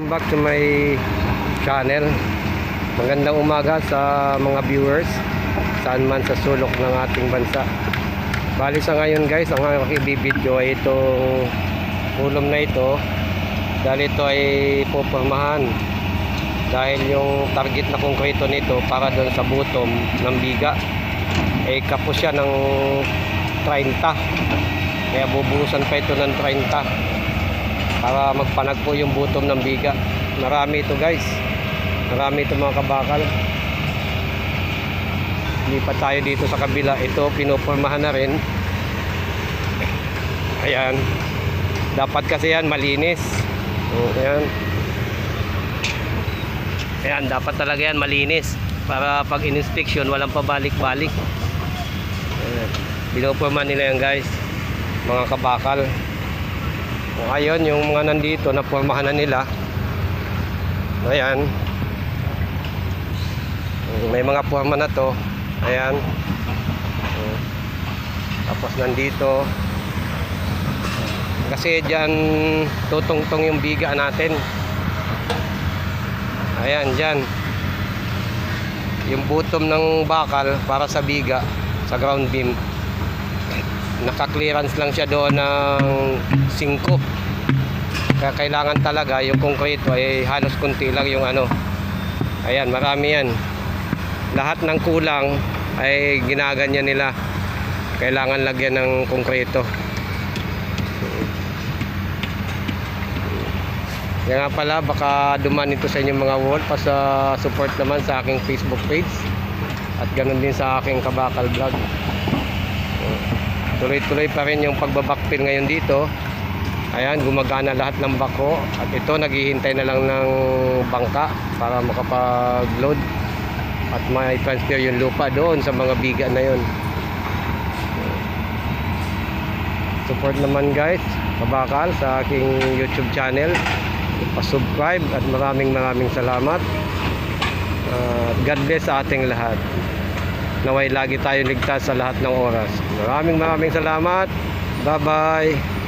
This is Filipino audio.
Welcome back to my channel. Magandang umaga sa mga viewers saan man sa sulok ng ating bansa. Bali sa ngayon guys, ang aking ibibidyo ay itong ulom na ito dahil ito ay pupormahan dahil yung target na konkreto nito para doon sa butom ng biga ay kapos siya ng 30 kaya bubuhusan pa ito ng 30 para magpanagpo yung butom ng biga. Marami ito guys. Marami ito mga kabakal. Lipat tayo dito sa kabila. Ito pinupormahan na rin. Ayan. Dapat kasi yan malinis. Oh, ayan. Ayan dapat talaga yan malinis. Para pag in-inspection walang pabalik-balik. Pinupormahan nila yan guys. Mga kabakal o, ayun, yung mga nandito, napormahan na nila. Ayan. May mga forma na to. Ayan. Tapos nandito. Kasi dyan tutungtong yung biga natin. Ayan, dyan. Yung bottom ng bakal para sa biga, sa ground beam naka-clearance lang siya doon ng 5 kaya kailangan talaga yung konkreto ay halos kunti lang yung ano. Ayan marami yan. Lahat ng kulang ay ginaganyan nila. Kailangan lagyan ng konkreto. Kaya nga pala baka duman ito sa inyong mga wall pa sa support naman sa aking facebook page. At ganun din sa aking kabakal vlog tuloy-tuloy pa rin yung pagbabakpil ngayon dito. Ayan gumagana lahat ng bako. At ito naghihintay na lang ng bangka para makapag load at may transfer yung lupa doon sa mga biga na yon support naman guys. Kabakal sa aking youtube channel. Pa-subscribe at maraming maraming salamat. Uh, God bless sa ating lahat naway lagi tayo ligtas sa lahat ng oras. Maraming maraming salamat. Bye-bye.